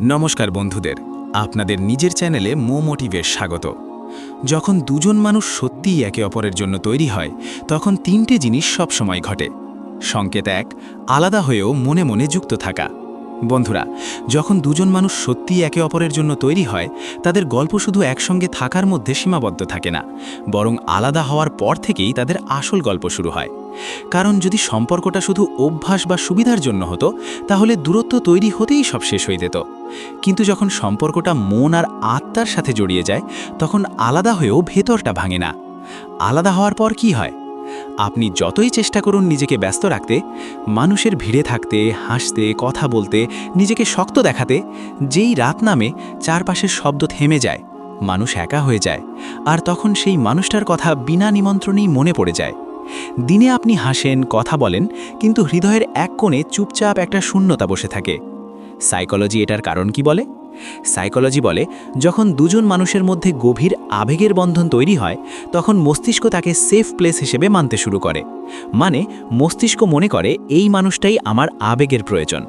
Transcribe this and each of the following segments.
নমস্কার বন্ধুদের, আপনাদের নিজের চ্যানেলে মো মোটিভের স্বাগত। যখন দুজন মানুষ সত্যিই একে অপরের জন্য তৈরি হয়, তখন তিনটে জিনিস সবসময় ঘটে। সংকেত এক, আলাদা হয়েও মনে মনে যুক্ত থাকা। বন্ধুরা, যখন দুজন মানুষ সত্যিই একে অপরের জন্য তৈরি হয়, তাদের গল্প শুধু একসঙ্গে থাকার মধ্যে সীমাবদ্ধ থাকে না, বরং আলাদা হওয়ার পর থেকেই তাদের আসল গল্প শুরু হয়। কারণ যদি সম্পর্কটা শুধু অভ্যাস বা সুবিধার জন্য হতো, তাহলে দূরত্ব তৈরি হতেই সব শেষ হয়ে যেত। কিন্তু যখন সম্পর্কটা মন আর আত্মার সাথে জড়িয়ে যায়, তখন আলাদা হয়েও ভেতরটা ভাঙে না। আলাদা হওয়ার পর কি হয়? আপনি যতই চেষ্টা করুন নিজেকে ব্যস্ত রাখতে, মানুষের ভিড়ে থাকতে, হাসতে, কথা বলতে, নিজেকে শক্ত দেখাতে, যেই রাত নামে চারপাশের শব্দ থেমে যায়, মানুষ একা হয়ে যায়, আর তখন সেই মানুষটার কথা বিনা নিমন্ত্রণেই মনে পড়ে যায়। দিনে আপনি হাসেন, কথা বলেন, কিন্তু হৃদয়ের এক কোণে চুপচাপ একটা শূন্যতা বসে থাকে। সাইকোলজি এটার কারণ কি বলে? সাইকোলজি বলে, যখন দুজন মানুষের মধ্যে গভীর আবেগের বন্ধন তৈরি হয়, তখন মস্তিষ্ক তাকে সেফ প্লেস হিসেবে মানতে শুরু করে। মানে মস্তিষ্ক মনে করে, এই মানুষটাই আমার আবেগের প্রয়োজন।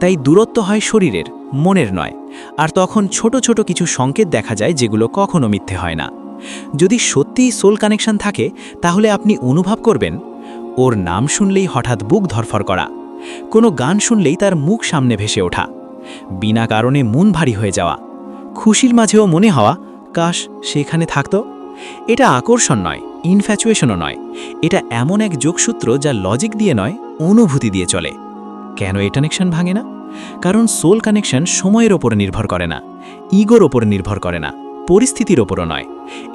তাই দূরত্ব হয় শরীরের, মনের নয়। আর তখন ছোট ছোট কিছু সংকেত দেখা যায়, যেগুলো কখনো মিথ্যে হয় না। যদি সত্যিই সোল কানেকশন থাকে, তাহলে আপনি অনুভব করবেন, ওর নাম শুনলেই হঠাৎ বুক ধরফর করা। কোনো গান শুনলেই তার মুখ সামনে ভেসে ওঠা। বিনা কারণে মন ভারী হয়ে যাওয়া। খুশির মাঝেও মনে হওয়া, কাশ, সেখানে থাকতো? এটা আকর্ষণ নয় ইনফ্যাচুয়েশনও নয়। এটা এমন এক যোগসূত্র যা লজিক দিয়ে নয়, অনুভূতি দিয়ে চলে। কেন এই কানেকশন ভাঙে না? কারণ সোল কানেকশন সময়ের ওপর নির্ভর করে না ইগোর ওপর নির্ভর করে না। পরিস্থিতির ওপরও নয়।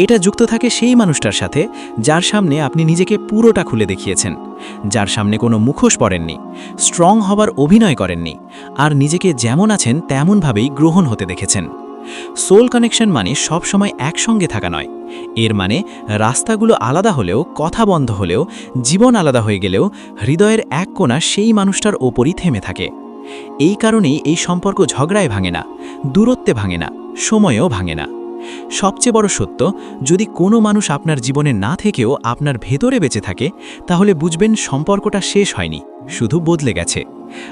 এটা যুক্ত থাকে সেই মানুষটার সাথে যার সামনে আপনি নিজেকে পুরোটা খুলে দেখিয়েছেন। যার সামনে কোনো মুখোশ পড়েননি স্ট্রং হবার অভিনয় করেননি, আর নিজেকে যেমন আছেন তেমনভাবেই গ্রহণ হতে দেখেছেন। সোল কানেকশন মানে সবসময় একসঙ্গে থাকা নয়। এর মানে রাস্তাগুলো আলাদা হলেও, কথা বন্ধ হলেও, জীবন আলাদা হয়ে গেলেও হৃদয়ের এক কোণা সেই মানুষটার ওপরই থেমে থাকে। এই কারণেই এই সম্পর্ক ঝগড়ায় ভাঙে না, দূরত্বে ভাঙে না, সময়েও ভাঙে না। সবচেয়ে বড় সত্য, যদি কোনো মানুষ আপনার জীবনে না থেকেও আপনার ভেতরে বেঁচে থাকে, তাহলে বুঝবেন সম্পর্কটা শেষ হয়নি, শুধু বদলে গেছে।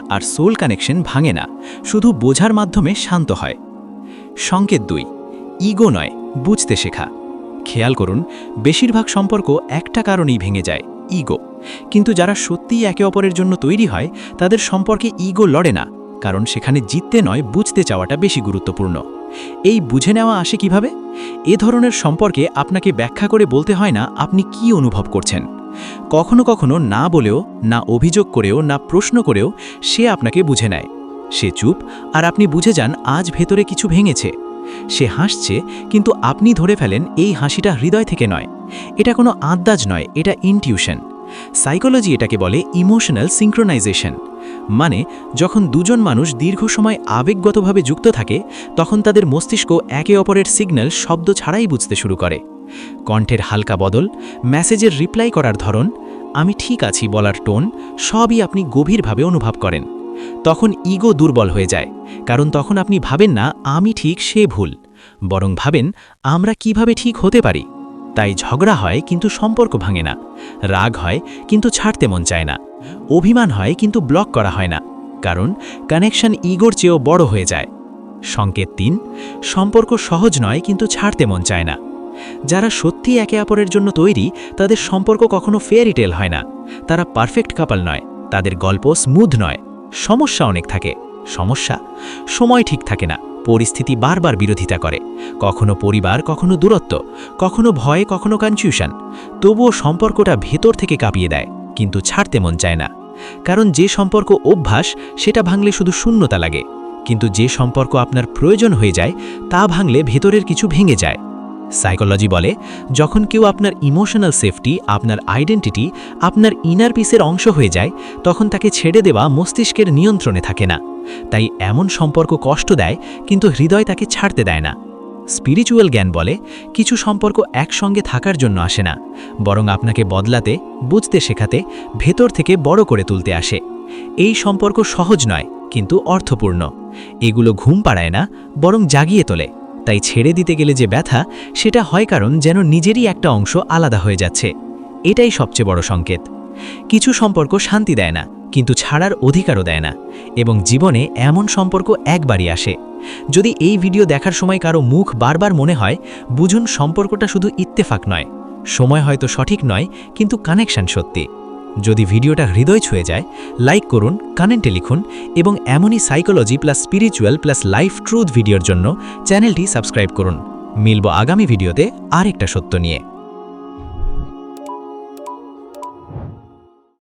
আর সোল কানেকশন ভাঙে না, শুধু বোঝার মাধ্যমে শান্ত হয়। সংকেত দুই ইগো নয়, বুঝতে শেখা। খেয়াল করুন, বেশিরভাগ সম্পর্ক একটা কারণেই ভেঙে যায় ইগো কিন্তু যারা সত্যিই একে অপরের জন্য তৈরি হয়, তাদের সম্পর্কে ইগো লড়ে না, কারণ সেখানে জিততে নয়, বুঝতে চাওয়াটা বেশি গুরুত্বপূর্ণ। এই বুঝে নেওয়া আসে কীভাবে? এ ধরনের সম্পর্কে আপনাকে ব্যাখ্যা করে বলতে হয় না আপনি কি অনুভব করছেন। কখনো কখনো না বলেও, না অভিযোগ করেও, না প্রশ্ন করেও সে আপনাকে বুঝে নেয়। সে চুপ আর আপনি বুঝে যান আজ ভেতরে কিছু ভেঙেছে। সে হাসছে কিন্তু আপনি ধরে ফেলেন এই হাসিটা হৃদয় থেকে নয়। এটা কোনো আন্দাজ নয়, এটা ইনটিউশন সাইকোলজি এটাকে বলে ইমোশনাল সিঙ্ক্রোনাইজেশন মানে যখন দুজন মানুষ দীর্ঘ সময় আবেগগতভাবে যুক্ত থাকে, তখন তাদের মস্তিষ্ক একে অপরের সিগন্যাল শব্দ ছাড়াই বুঝতে শুরু করে। কণ্ঠের হালকা বদল, মেসেজের রিপ্লাই করার ধরন, আমি ঠিক আছি বলার টোন, সবই আপনি গভীরভাবে অনুভব করেন। তখন ইগো দুর্বল হয়ে যায়, কারণ তখন আপনি ভাবেন না, আমি ঠিক, সে ভুল। বরং ভাবেন, আমরা কীভাবে ঠিক হতে পারি? তাই ঝগড়া হয় কিন্তু সম্পর্ক ভাঙে না। রাগ হয় কিন্তু ছাড়তে মন চায় না। অভিমান হয় কিন্তু ব্লক করা হয় না। কারণ কানেকশন ইগোর চেয়েও বড় হয়ে যায়। সংকেত তিন, সম্পর্ক সহজ নয় কিন্তু ছাড়তে মন চায় না। যারা সত্যি একে অপরের জন্য তৈরি, তাদের সম্পর্ক কখনো ফেয়ারিটেল হয় না। তারা পারফেক্ট কাপাল নয়। তাদের গল্প স্মুথ নয়। সমস্যা অনেক থাকে। সমস্যা? সময় ঠিক থাকে না। পরিস্থিতি বারবার বিরোধিতা করে। কখনো পরিবার, কখনো দূরত্ব, কখনো ভয়ে, কখনো কনফিউশন তবুও সম্পর্কটা ভেতর থেকে কাঁপিয়ে দেয়, কিন্তু ছাড়তে মন চায় না। কারণ যে সম্পর্ক অভ্যাস, সেটা ভাঙলে শুধু শূন্যতা লাগে। কিন্তু যে সম্পর্ক আপনার প্রয়োজন হয়ে যায়, তা ভাঙলে ভেতরের কিছু ভেঙে যায়। সাইকোলজি বলে, যখন কেউ আপনার ইমোশনাল সেফটি আপনার আইডেন্টিটি আপনার ইনার পিসের অংশ হয়ে যায়, তখন তাকে ছেড়ে দেওয়া মস্তিষ্কের নিয়ন্ত্রণে থাকে না। তাই এমন সম্পর্ক কষ্ট দেয়, কিন্তু হৃদয় তাকে ছাড়তে দেয় না। স্পিরিচুয়াল জ্ঞান বলে, কিছু সম্পর্ক একসঙ্গে থাকার জন্য আসে না, বরং আপনাকে বদলাতে, বুঝতে শেখাতে, ভেতর থেকে বড় করে তুলতে আসে। এই সম্পর্ক সহজ নয়, কিন্তু অর্থপূর্ণ। এগুলো ঘুম পাড়ায় না, বরং জাগিয়ে তোলে। তাই ছেড়ে দিতে গেলে যে ব্যথা, সেটা হয় কারণ যেন নিজেরই একটা অংশ আলাদা হয়ে যাচ্ছে। এটাই সবচেয়ে বড় সংকেত। কিছু সম্পর্ক শান্তি দেয় না, কিন্তু ছাড়ার অধিকারও দেয় না এবং জীবনে এমন সম্পর্ক একবারই আসে। যদি এই ভিডিও দেখার সময় কারও মুখ বারবার মনে হয়, বুঝুন সম্পর্কটা শুধু ইত্তেফাক নয়। সময় হয়তো সঠিক নয়, কিন্তু কানেকশন সত্যি। যদি ভিডিওটা হৃদয় ছুঁয়ে যায়, লাইক করুন কানেন্টে লিখুন এবং এমনই psychology plus spiritual plus life truth ভিডিওর জন্য চ্যানেলটি সাবস্ক্রাইব করুন। মিলব আগামী ভিডিওতে আরেকটা সত্য নিয়ে।